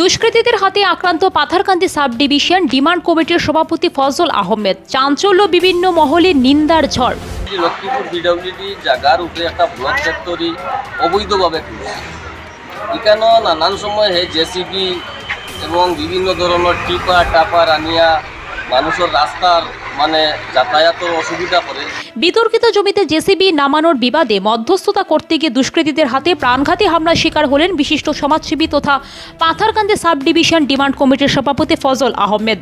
দুষ্কৃতীদের হাতে আক্রান্ত পাথারকান্দি সাব ডিভিশন ডিমান্ড কমিটির সভাপতি ফজল আহমেদ। চাঞ্চল্য বিভিন্ন মহলে নিন্দার ঝড়। লক্ষ্মীপুর বিডব্লিউডি জায়গার উপরে একটা ব্লক ফ্যাক্টরি অবৈধভাবে এখানেও নানান সময় হে জেসিবি এবং বিভিন্ন ধরনের টিপা, টাপা আনিয়া মানুষের রাস্তার মানে যাতায়াতের অসুবিধা করে বিতর্কিত জমিতে জেসিবি নামানোর বিবাদে মধ্যস্থতা করতে গিয়ে দুষ্কৃতীদের হাতে প্রাণঘাতী হামলার শিকার হলেন বিশিষ্ট সমাজসেবী তথা পাথারকান্দি সাব ডিভিশন ডিমান্ড কমিটির সভাপতি ফজল আহমেদ।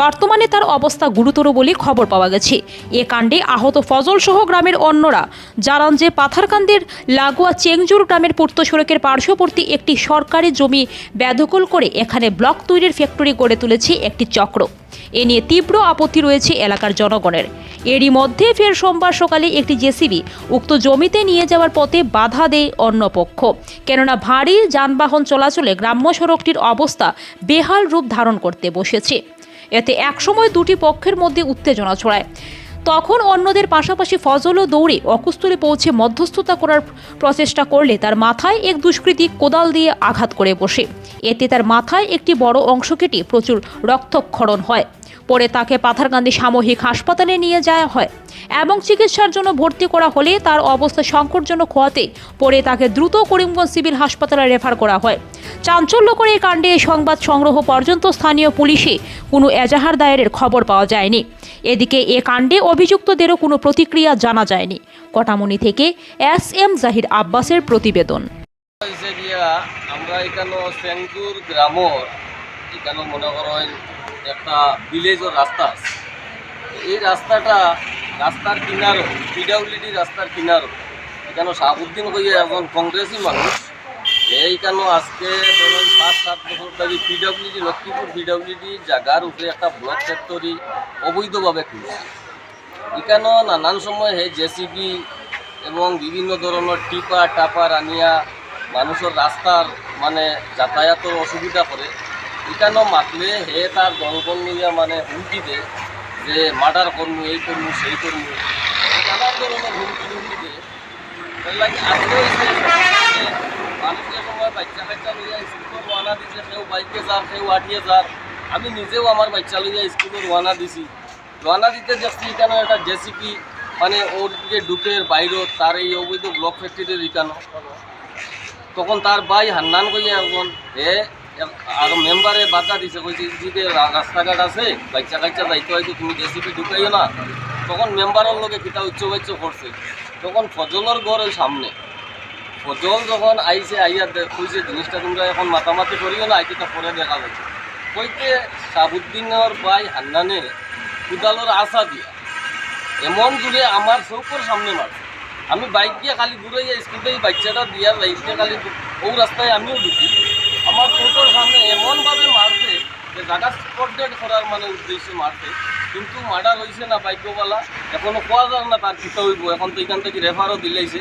বর্তমানে তার অবস্থা গুরুতর বলে খবর পাওয়া গেছে। এ কাণ্ডে আহত ফজল সহ গ্রামের অন্যরা জানান যে পাথারকান্দির লাগোয়া চেংজুর গ্রামের পূর্ত সড়কের পার্শ্ববর্তী একটি সরকারি জমি বেদখল করে এখানে ব্লক তৈরির ফ্যাক্টরি গড়ে তুলেছে একটি চক্র। এ নিয়ে তীব্র আপত্তি রয়েছে এলাকার জনগণের। এরই মধ্যে ফের সোমবার সকালে একটি জেসিবি উক্ত জমিতে নিয়ে যাওয়ার পথে বাধা দেয় অন্য পক্ষ। কেননা ভারী যানবাহন চলাচলে গ্রাম্য সড়কটির অবস্থা বেহাল রূপ ধারণ করতে বসেছে। এতে একসময় দুটি পক্ষের মধ্যে উত্তেজনা ছড়ায়। তখন অন্যদের পাশাপাশি ফজলও দৌড়ে অকুস্থলে পৌঁছে মধ্যস্থতা করার প্রচেষ্টা করলে তার মাথায় এক দুষ্কৃতী কোদাল দিয়ে আঘাত করে বসে। এতে তার মাথায় একটি বড় অংশ কেটে প্রচুর রক্তক্ষরণ হয়। পরে তাকে পাথারকান্দি সাময়িক হাসপাতালে নিয়ে যাওয়া হয় এবং চিকিৎসার জন্য ভর্তি করা হলে তার অবস্থা সংকটজনক হওয়াতে পরে তাকে দ্রুত করিমগঞ্জ সিভিল হাসপাতালে রেফার করা হয়। চাঞ্চল্যকর এই কাণ্ডে সংবাদ সংগ্রহ পর্যন্ত স্থানীয় পুলিশে কোনো এজাহার দায়েরের খবর পাওয়া যায়নি। এদিকে এ কাণ্ডে অভিযুক্তদেরও কোনো প্রতিক্রিয়া জানা যায়নি। কটামনি থেকে এস এম জাহির আব্বাসের প্রতিবেদন। আমরা এখানে সেঙ্গুর গ্রামর, এখানে মনে করেন একটা ভিলেজের রাস্তা আছে। এই রাস্তাটা রাস্তার কিনারও পিডাব্লিউডি রাস্তার কিনারও, এখানে শাহাবুদ্দিন হইয়া এখন কংগ্রেসি মানুষ এইখানে আজকে ধরুন সাত সাত বছর ধরে পিডাব্লিউডি লক্ষ্মীপুর পিডাব্লিউডি জায়গার উপরে একটা ব্লক ফ্যাক্টরি অবৈধভাবে খুলছে। এখানেও নানান সময় হে জেসিবি এবং বিভিন্ন ধরনের টিপা টাপা আনিয়া মানুষের রাস্তার মানে যাতায়াতের অসুবিধা করে এখানেও মাতলে হে তার দলবল লইয়া মানে হুমকি দে, যে মার্ডার করব এই করব সেই করব নানান ধরনের হুমকি হুমকি লাগি যে মানুষের সময় বাচ্চা লইয়া দিছে, কেউ বাইকে যার, কেউ আটিয়ে যার। আমি নিজেও আমার বাচ্চা লইয়া স্কুলের রওনা দিছি। রওনা দিতে যাচ্ছি এখানে একটা জেসিপি মানে ওর দিকে ঢুকের বাইরে, তার এই অবৈধ ব্লক ফ্যাক্টরির এখানে তখন তার ভাই হান্নান কইয়া এখন হে আর মেম্বারে বাধা দিছে কইছে রা- রাস্তাঘাট আছে বাচ্চা কাচ্চা যাইতে হয়তো তুমি জেসিপি ঢুকাইও না। তখন মেম্বারের লগে কিতা উচ্চ বাচ্চ করছে, তখন ফজলের ঘর ওই সামনে। ফজল যখন আইছে, আইয়া কইছে, জিনিসটা তোমরা এখন মাতামাতি করিও না, আইতে পরে দেখা যাচ্ছে। কইতে সাবুদ্দিনের ভাই হান্নানে কুদালোর আশা দিয়া, এমন দূরে আমার চৌকর সামনে মারছে আমি বাইক দিয়ে খালি যাই স্কুলে এই বাচ্চাটা দিয়া লাইফে খালি ও রাস্তায় আমিও ঢুকি। আমার চৌকর সামনে এমনভাবে মারছে যে জায়গা স্পট ডেট করার মানে উদ্দেশ্যে মারছে। কিন্তু মার্ডার হয়েছে না বাইকওয়ালা এখনও কোয়া যায় না তার কিতা হইব, এখন তো এখান থেকে রেফারও দিলাইছে।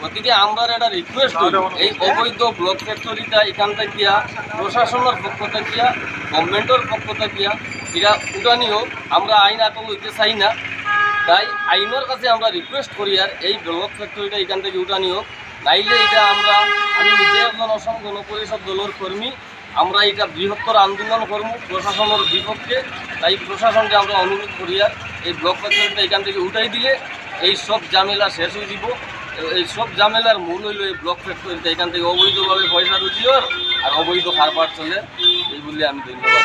গতিকে আমরা একটা রিকোয়েস্ট এই অবৈধ ব্লক ফ্যাক্টরিটা এখান থেকে, প্রশাসনের পক্ষ থেকে গভর্নমেন্টের পক্ষ থেকে, এটা উঠানি হোক আমরা আইন আটল হইতে চাই না। তাই আইনের কাছে আমরা রিকোয়েস্ট করি আর এই ব্লক ফ্যাক্টরিটা এখান থেকে উঠানি হোক নাইলে এটা আমরা, আমি অসম গণপরিষদ দলের কর্মী, আমরা এটা বৃহত্তর আন্দোলন করব প্রশাসনের বিপক্ষে। তাই প্রশাসনকে আমরা অনুরোধ করি আর এই ব্লক পঞ্চায়েতটা এখান থেকে উঠাই দিলে এই সব ঝামেলা শেষ হয়ে দিব। এই সব ঝামেলার মূল হইল এই ব্লক ফ্যাক্টরিটা এখান থেকে অবৈধভাবে পয়সা রুজিওর আর অবৈধ কারবার চলে। এই বলে আমি ধন্যবাদ।